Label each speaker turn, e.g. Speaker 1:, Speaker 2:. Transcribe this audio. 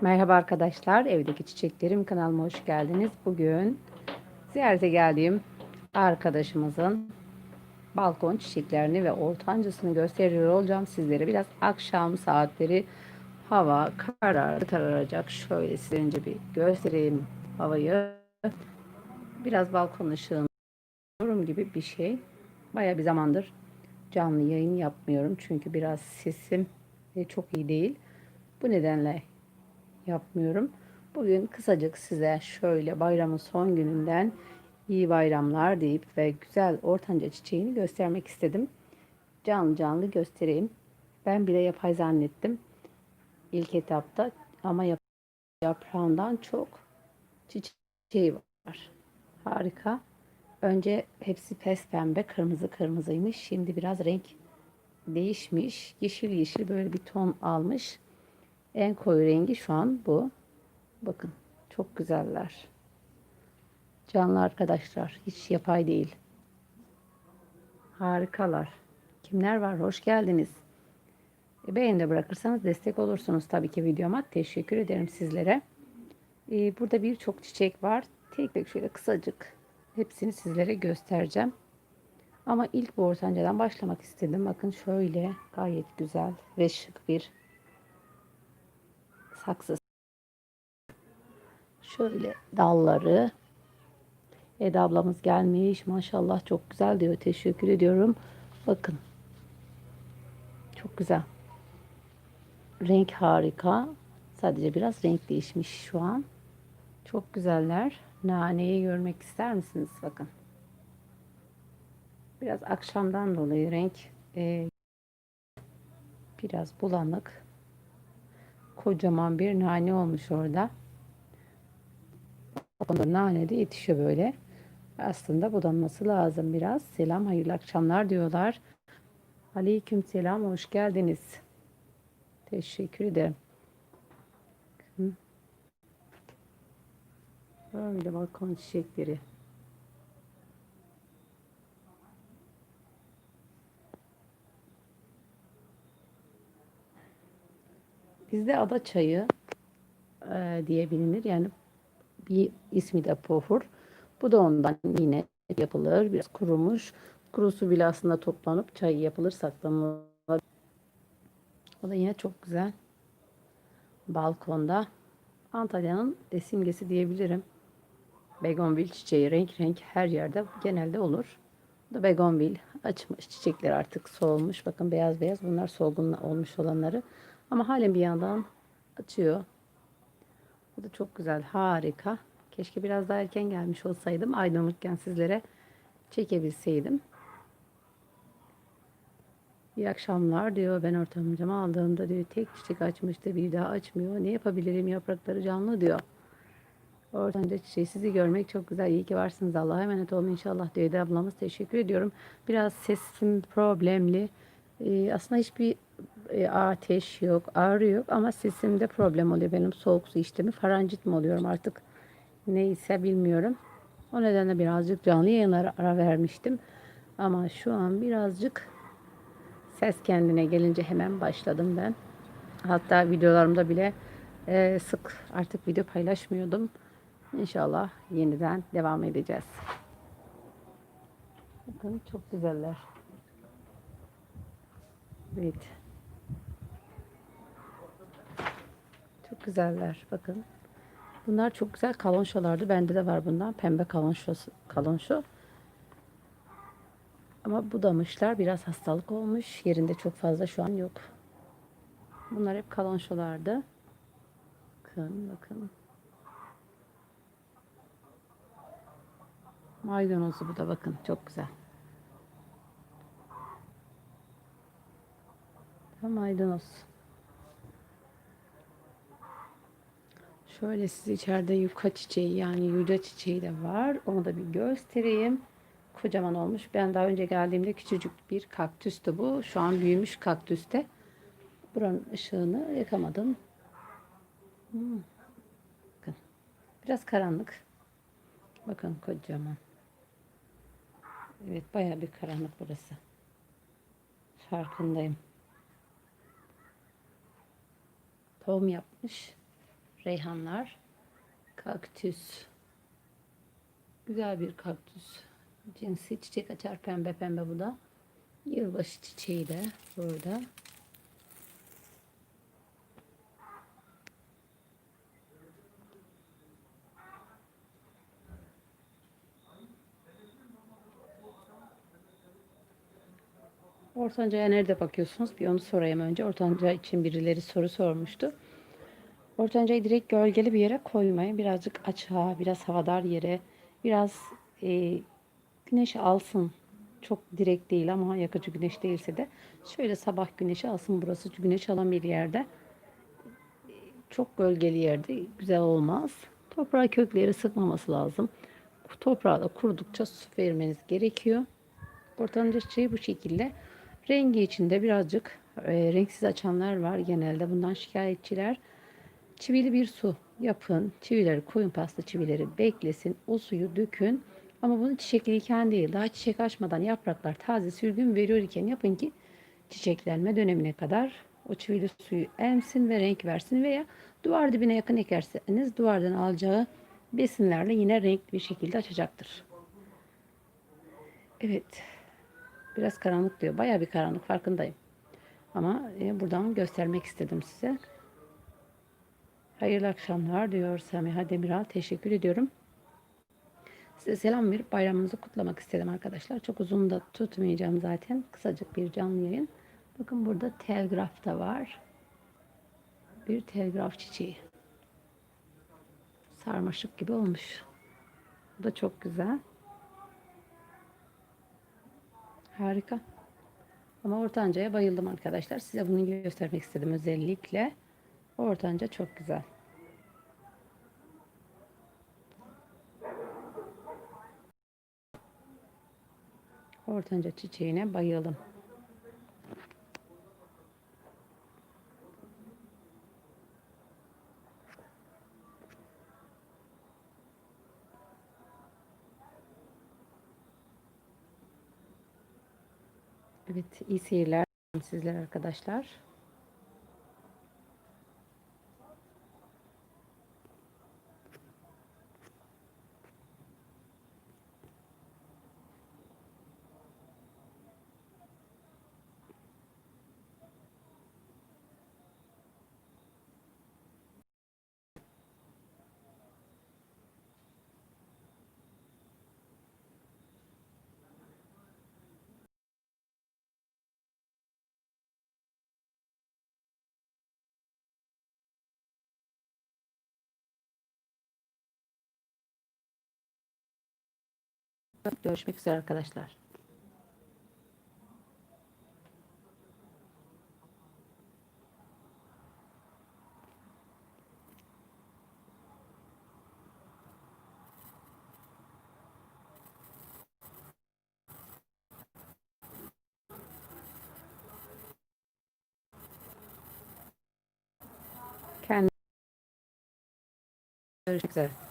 Speaker 1: Merhaba arkadaşlar, evdeki çiçeklerim kanalıma hoş geldiniz. Bugün ziyarete geldiğim arkadaşımızın balkon çiçeklerini ve ortancasını gösteriyor olacağım sizlere. Biraz akşam saatleri hava karardı kararacak. Şöyle size önce bir göstereyim havayı. Biraz balkon ışığını yorum gibi bir şey. Baya bir zamandır canlı yayın yapmıyorum. Çünkü biraz sesim e, çok iyi değil. Bu nedenle yapmıyorum. Bugün kısacık size şöyle bayramın son gününden iyi bayramlar deyip ve güzel ortanca çiçeğini göstermek istedim. Canlı canlı göstereyim. Ben bile yapay zannettim ilk etapta ama yap yaprağından çok çiçeği var. Harika. Önce hepsi pes pembe, kırmızı kırmızıymış. Şimdi biraz renk değişmiş. Yeşil yeşil böyle bir ton almış. En koyu rengi şu an bu. Bakın çok güzeller. Canlı arkadaşlar. Hiç yapay değil. Harikalar. Kimler var? Hoş geldiniz. E, beğeni de bırakırsanız destek olursunuz tabii ki videoma. Teşekkür ederim sizlere. E, burada birçok çiçek var. Tek tek şöyle kısacık hepsini sizlere göstereceğim. Ama ilk bu ortancadan başlamak istedim. Bakın şöyle gayet güzel ve şık bir saksı. Şöyle dalları. Eda ablamız gelmiş. Maşallah çok güzel diyor. Teşekkür ediyorum. Bakın. Çok güzel. Renk harika. Sadece biraz renk değişmiş şu an. Çok güzeller. Naneyi görmek ister misiniz? Bakın. Biraz akşamdan dolayı renk e, biraz bulanık kocaman bir nane olmuş orada. Onda nane de yetişiyor böyle. Aslında budanması lazım biraz. Selam, hayırlı akşamlar diyorlar. Aleyküm selam, hoş geldiniz. Teşekkür ederim. Böyle balkon çiçekleri. Bizde ada çayı e, diye bilinir. Yani bir ismi de pohur. Bu da ondan yine yapılır. Biraz kurumuş. Kurusu bile aslında toplanıp çay yapılır, saklanılır. O da yine çok güzel. Balkonda Antalya'nın simgesi diyebilirim. Begonvil çiçeği renk renk her yerde genelde olur. Bu da begonvil açmış çiçekler artık solmuş. Bakın beyaz beyaz bunlar solgun olmuş olanları. Ama halen bir yandan açıyor. Bu da çok güzel, harika. Keşke biraz daha erken gelmiş olsaydım. Aydınlıkken sizlere çekebilseydim. İyi akşamlar diyor. Ben ortamcama aldığımda diyor tek çiçek açmıştı bir daha açmıyor. Ne yapabilirim yaprakları canlı diyor. Ortanca çiçeği sizi görmek çok güzel. İyi ki varsınız. Allah'a emanet olun inşallah diyor Eda ablamız. Teşekkür ediyorum. Biraz sesim problemli. Ee, aslında hiçbir e, ateş yok, ağrı yok ama sesimde problem oluyor. Benim soğuk su içtiğimi farancit mi oluyorum artık neyse bilmiyorum. O nedenle birazcık canlı yayınlara ara vermiştim. Ama şu an birazcık ses kendine gelince hemen başladım ben. Hatta videolarımda bile e, sık artık video paylaşmıyordum. İnşallah yeniden devam edeceğiz. Bakın çok güzeller. Evet. Güzeller. Bakın. Bunlar çok güzel kalonşolardı. Bende de var bundan. Pembe kalonşo. kalonşo. Ama budamışlar. Biraz hastalık olmuş. Yerinde çok fazla şu an yok. Bunlar hep kalonşolardı. Bakın bakın. Maydanozu bu da bakın. Çok güzel. Maydanoz. Şöyle size içeride yuka çiçeği yani yüce çiçeği de var. Onu da bir göstereyim. Kocaman olmuş. Ben daha önce geldiğimde küçücük bir kaktüstü bu. Şu an büyümüş kaktüste. Buranın ışığını yakamadım. Hmm. Bakın. Biraz karanlık. Bakın kocaman. Evet baya bir karanlık burası. Farkındayım. Tohum yapmış. Reyhanlar, kaktüs. Güzel bir kaktüs. Cinsi çiçek açar pembe pembe bu da. Yılbaşı çiçeği de burada. Ortanca'ya nerede bakıyorsunuz? Bir onu sorayım önce. Ortanca için birileri soru sormuştu. Ortanca'yı direkt gölgeli bir yere koymayın. Birazcık açığa, biraz havadar yere, biraz e, güneş alsın. Çok direkt değil ama yakıcı güneş değilse de şöyle sabah güneşi alsın. Burası güneş alan bir yerde. Çok gölgeli yerde güzel olmaz. Toprağa kökleri sıkmaması lazım. Toprağı da kurudukça su vermeniz gerekiyor. Ortanca çiçeği bu şekilde. Rengi içinde birazcık e, renksiz açanlar var genelde. Bundan şikayetçiler. Çivili bir su yapın. Çivileri koyun pasta çivileri beklesin. O suyu dökün. Ama bunu çiçekliyken değil. Daha çiçek açmadan yapraklar taze sürgün veriyor iken yapın ki çiçeklenme dönemine kadar o çivili suyu emsin ve renk versin veya duvar dibine yakın ekerseniz duvardan alacağı besinlerle yine renkli bir şekilde açacaktır. Evet. Biraz karanlık diyor. Bayağı bir karanlık farkındayım. Ama e, buradan göstermek istedim size. Hayırlı akşamlar diyor Samiha Demiral. Teşekkür ediyorum. Size selam verip bayramınızı kutlamak istedim arkadaşlar. Çok uzun da tutmayacağım zaten. Kısacık bir canlı yayın. Bakın burada telgraf da var. Bir telgraf çiçeği. Sarmaşık gibi olmuş. Bu da çok güzel. Harika. Ama ortancaya bayıldım arkadaşlar. Size bunu göstermek istedim özellikle. Ortanca çok güzel. Ortanca çiçeğine bayıldım. Evet, iyi seyirler sizler arkadaşlar. Görüşmek üzere arkadaşlar. Görüşmek üzere.